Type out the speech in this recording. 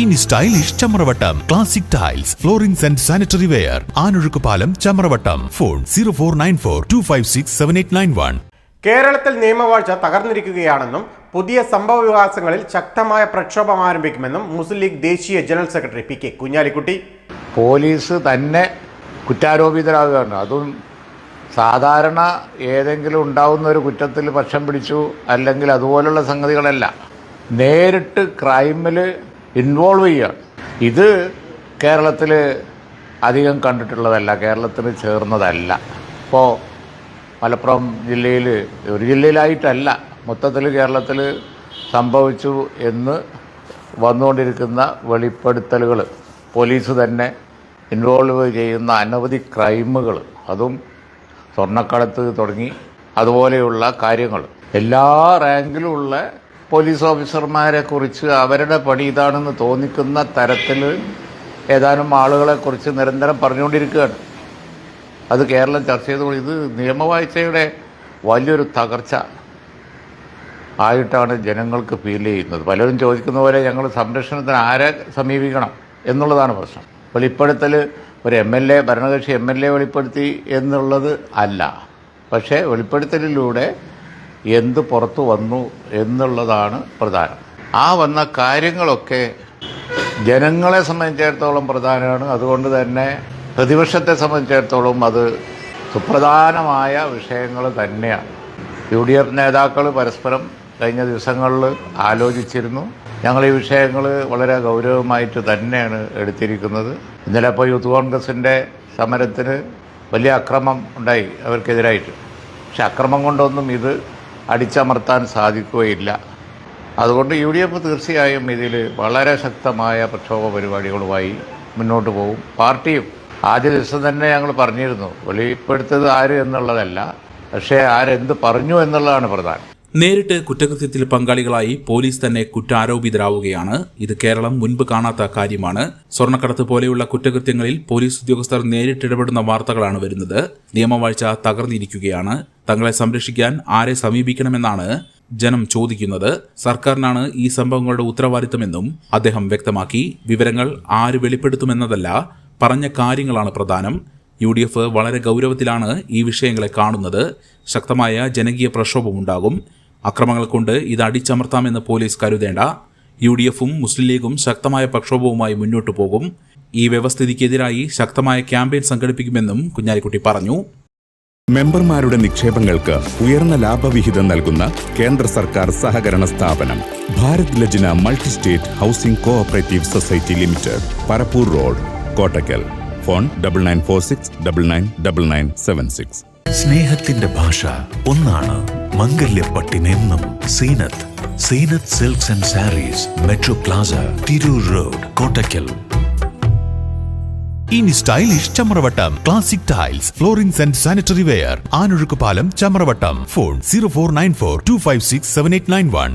ഇനി stylish Chamravattam. Classic tiles floorings and sanitary ware Anozhukkupalam Chamravattam. Phone zero four nine four two five six seven eight nine one കേരളത്തിൽ നിയമവാഴ്ച തകർന്നിരിക്കുകയാണെന്നും പുതിയ സംഭവ വികാസങ്ങളിൽ ശക്തമായ പ്രക്ഷോഭം ആരംഭിക്കുമെന്നും മുസ്ലിം ലീഗ് ദേശീയ general secretary P K Kunhalikutty. Police തന്നെ കുറ്റാരോപിതരാകുകയാണ്. അതും സാധാരണ ഏതെങ്കിലും ഉണ്ടാവുന്ന ഒരു കുറ്റത്തിൽ പക്ഷം പിടിച്ചു അല്ലെങ്കിൽ അതുപോലുള്ള സംഗതികളല്ല. നേരിട്ട് ക്രൈമിൽ ഇൻവോൾവ് ചെയ്യുകയാണ് ഇത് കേരളത്തിൽ അധികം കണ്ടിട്ടുള്ളതല്ല കേരളത്തിന് ചേർന്നതല്ല. ഇപ്പോൾ മലപ്പുറം ജില്ലയിൽ ഒരു ജില്ലയിലായിട്ടല്ല മൊത്തത്തിൽ കേരളത്തിൽ സംഭവിച്ചു എന്ന് വന്നുകൊണ്ടിരിക്കുന്ന വെളിപ്പെടുത്തലുകൾ പോലീസ് തന്നെ ഇൻവോൾവ് ചെയ്യുന്ന അനവധി ക്രൈമുകൾ അതും സ്വർണക്കടത്ത് തുടങ്ങി. അതുപോലെയുള്ള കാര്യങ്ങൾ എല്ലാ റാങ്കിലുമുള്ള പോലീസ് ഓഫീസർമാരെ കുറിച്ച് അവരുടെ പണി ഇതാണെന്ന് തോന്നിക്കുന്ന തരത്തിൽ ഏതാനും ആളുകളെ കുറിച്ച് നിരന്തരം പറഞ്ഞുകൊണ്ടിരിക്കുകയാണ്. അത് കേരളം ചർച്ച ചെയ്തുകൊണ്ട് ഇത് നിയമവാഴ്ചയുടെ വലിയൊരു തകർച്ച ആയിട്ടാണ് ജനങ്ങൾക്ക് ഫീൽ ചെയ്യുന്നത്. പലരും ചോദിക്കുന്ന പോലെ ഞങ്ങൾ സംരക്ഷണത്തിന് ആരെ സമീപിക്കണം എന്നുള്ളതാണ് പ്രശ്നം. വെളിപ്പെടുത്തൽ ഒരു എം എൽ എ ഭരണകക്ഷി എം എൽ എ വെളിപ്പെടുത്തി എന്നുള്ളത് അല്ല. പക്ഷേ വെളിപ്പെടുത്തലിലൂടെ എന്ത് പുറത്തു വന്നു എന്നുള്ളതാണ് പ്രധാനം. ആ വന്ന കാര്യങ്ങളൊക്കെ ജനങ്ങളെ സംബന്ധിച്ചിടത്തോളം പ്രധാനമാണ്. അതുകൊണ്ട് തന്നെ പ്രതിപക്ഷത്തെ സംബന്ധിച്ചിടത്തോളം അത് സുപ്രധാനമായ വിഷയങ്ങൾ തന്നെയാണ്. യു ഡി എഫ് നേതാക്കൾ പരസ്പരം കഴിഞ്ഞ ദിവസങ്ങളിൽ ആലോചിച്ചിരുന്നു. ഞങ്ങൾ ഈ വിഷയങ്ങൾ വളരെ ഗൗരവമായിട്ട് തന്നെയാണ് എടുത്തിരിക്കുന്നത്. ഇന്നലെ ഇപ്പോൾ യൂത്ത് കോൺഗ്രസിന്റെ സമരത്തിന് വലിയ അക്രമം ഉണ്ടായി. അവർക്കെതിരായിട്ട്. പക്ഷെ അക്രമം കൊണ്ടൊന്നും ഇത് അടിച്ചമർത്താൻ സാധിക്കുകയില്ല. അതുകൊണ്ട് യു ഡി എഫ് തീർച്ചയായും ഇതിൽ വളരെ ശക്തമായ പ്രക്ഷോഭ പരിപാടികളുമായി മുന്നോട്ട് പോകും. പാർട്ടിയും ആദ്യ ദിവസം തന്നെ ഞങ്ങൾ പറഞ്ഞിരുന്നു വെളിപ്പെടുത്തത് ആര് എന്നുള്ളതല്ല പക്ഷേ ആരെന്ത് പറഞ്ഞു എന്നുള്ളതാണ് പ്രധാനം. നേരിട്ട് കുറ്റകൃത്യത്തിൽ പങ്കാളികളായി പോലീസ് തന്നെ കുറ്റാരോപിതരാവുകയാണ്. ഇത് കേരളം മുൻപ് കാണാത്ത കാര്യമാണ്. സ്വർണക്കടത്ത് പോലെയുള്ള കുറ്റകൃത്യങ്ങളിൽ പോലീസ് ഉദ്യോഗസ്ഥർ നേരിട്ടിടപെടുന്ന വാർത്തകളാണ് വരുന്നത്. നിയമവാഴ്ച തകർന്നിരിക്കുകയാണ്. തങ്ങളെ സംരക്ഷിക്കാൻ ആരെ സമീപിക്കണമെന്നാണ് ജനം ചോദിക്കുന്നത്. സർക്കാരിനാണ് ഈ സംഭവങ്ങളുടെ ഉത്തരവാദിത്തമെന്നും അദ്ദേഹം വ്യക്തമാക്കി. വിവരങ്ങൾ ആര് വെളിപ്പെടുത്തുമെന്നതല്ല പറഞ്ഞ കാര്യങ്ങളാണ് പ്രധാനം. യു ഡി എഫ് വളരെ ഗൗരവത്തിലാണ് ഈ വിഷയങ്ങളെ കാണുന്നത്. ശക്തമായ ജനകീയ പ്രക്ഷോഭമുണ്ടാകും. അക്രമങ്ങൾ കൊണ്ട് ഇത് അടിച്ചമർത്താമെന്ന് പോലീസ് കരുതേണ്ട. യു ഡി എഫും മുസ്ലിം ലീഗും ശക്തമായ പ്രക്ഷോഭവുമായി മുന്നോട്ടു പോകും. ഈ വ്യവസ്ഥിതിക്കെതിരായി ശക്തമായ ക്യാമ്പയിൻ സംഘടിപ്പിക്കുമെന്നും കുഞ്ഞാലിക്കുട്ടി പറഞ്ഞു. മെമ്പർമാരുടെ നിക്ഷേപങ്ങൾക്ക് ഉയർന്ന ലാഭവിഹിതം നൽകുന്ന കേന്ദ്ര സർക്കാർ സഹകരണ സ്ഥാപനം Bharat Lajna multi state housing cooperative society limited Parappur road Kottakkal. Phone double nine four six double nine double nine seven six സ്നേഹത്തിന്റെ ഭാഷ ഒന്നാണ് മംഗല്യപ്പട്ടിനെന്നും Zeenath Zeenath silks and sarees metro plaza Tirur road Kottakkal ഇനി stylish Chamravattam classic tiles floorings and sanitary ware Anozhukkupalam Chamravattam. Phone zero four nine four two five six seven eight nine one